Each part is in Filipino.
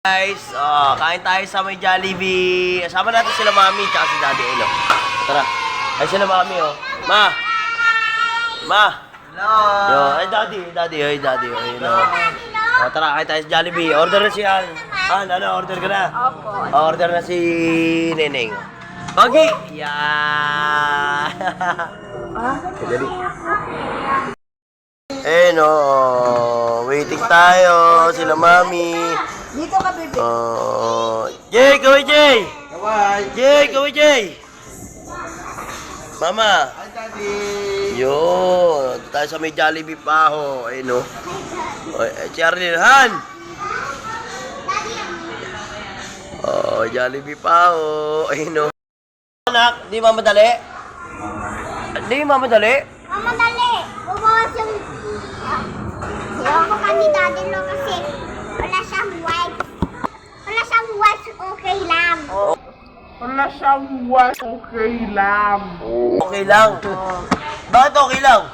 Guys, oh, kain tayo sa may Jollibee. Kasama natin sila mami tsaka si daddy Elo. Tara. Ay sila mami oh. Ma. Ma. Hello. Yo, ay daddy, daddy, ay daddy, ay no. Oh, tara, kain tayo sa Jollibee. Order na si An. An, ano, order ka na? Opo. Order na si Neneng. Pogi! Yeah! Dali. Eh no, waiting tayo, sila mami. Dito ka, bebe. Oh, Jay, kaway Jay! Kawai. Jay, kaway Jay! Mama, Hi, Daddy. yun, tayo sa may Jollibee pa ho, ayun no. Oh, eh, si Arlene, Han! Oh, Jollibee pa ho, ayun no. Anak, di mamadali? Di mamadali? Mama, dali! Bumawas yung... Ayaw ko kami daddy lo kasi wala siyang wife. Wala siyang wife, okay lang. Wala siyang was okay lang. Okay lang. Bakit okay lang?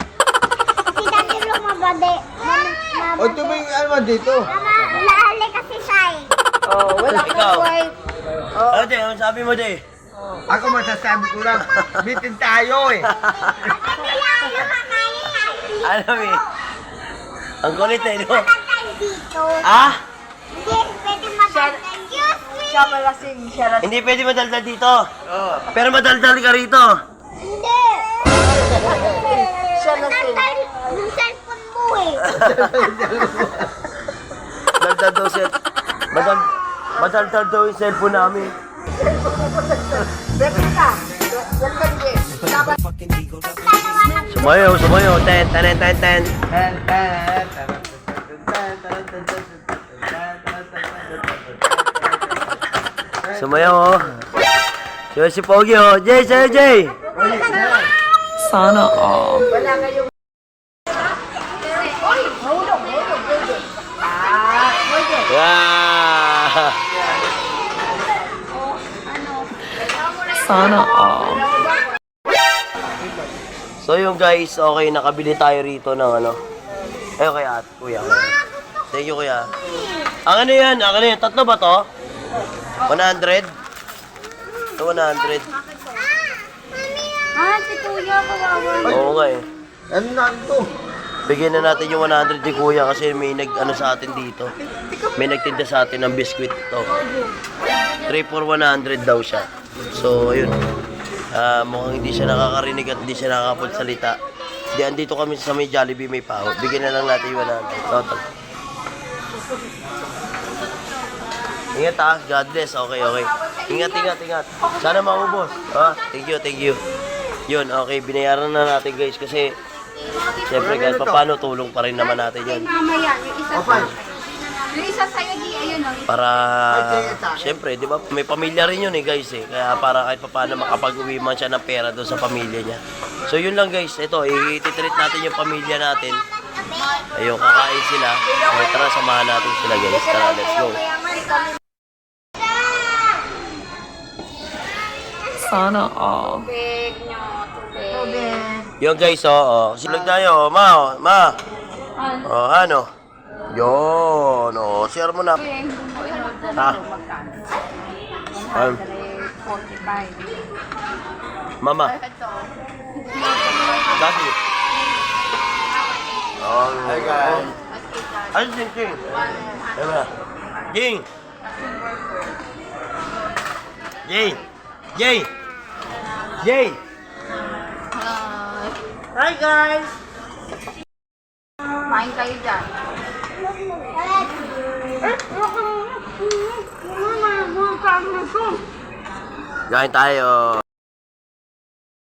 Si daddy lo mabade. Mama, O, tuming ano ba dito? Mama, laali kasi siya eh. Oh, wala Ikaw. kang wife. Ano di, ano sabi mo di? Ako masasabi ko lang, bitin tayo eh. Kasi lang yung kakain natin Alam eh. Ang kulit eh, no? Matantay dito. Ah? Siya malasing, lasing. Hindi pwede madaldal dito. Pero madaldal ka rito. Hindi. Siya lasing. Matantay yung cellphone mo eh. Daldal daw siya. Madal madaldal daw yung cellphone namin. Bebe ka. Ka, bebe. Dapat Sumayo, sumayo. Ten, ten, ten, ten. Sumayo, oh. Si Pogi, oh. Jay, Jay, Jay. Sana all. wala kayong... Oy, hulog, hulog, bebe. Ah, bebe. Yeah. Sana all. So yung guys, okay, nakabili tayo rito ng ano. Eh, okay, at kuya. Thank you, kuya. Ang ano yan? Ang ano yan? Tatlo ba to? 100? Ito 100. Ah, si Kuya, kawawa. Oo nga eh. Ano na ito? Bigyan na natin yung 100 ni kuya kasi may nag ano sa atin dito. May nagtinda sa atin ng biskwit to. 3 for 100 daw siya. So, ayun. Ah, mukhang hindi siya nakakarinig at hindi siya nakakapagsalita. Di andito kami sa may Jollibee may paho. Bigyan na lang natin yung 100. Total. Ingat ah, God bless. Okay, okay. Ingat, ingat, ingat. Sana maubos. Ah, thank you, thank you. Yun, okay, binayaran na natin guys kasi Siyempre kahit paano tulong pa rin naman natin yan. Mamaya, yung isa Okay. Yung isa sa'yo, di, ayun o. Para, siyempre, di ba, may pamilya rin yun eh guys eh. Kaya para kahit paano makapag-uwi man siya ng pera doon sa pamilya niya. So yun lang guys, ito, i-treat natin yung pamilya natin. Ayun, kakain sila. Ay, tara, samahan natin sila guys. Tara, let's go. Sana all. Tubig nyo, tubig. Tubig. Yun guys, oh, oh. Silog tayo, oh. ma, oh, ma. Oh, ano? Yun, oh. Share mo na. Ha? Um, 45. mama. Daddy. Oh, Hi guys. Ay, Jing, Jing. Diba? Jing. Jay. Jay. Jay. Hi, guys. Kain kayo dyan. Kain tayo.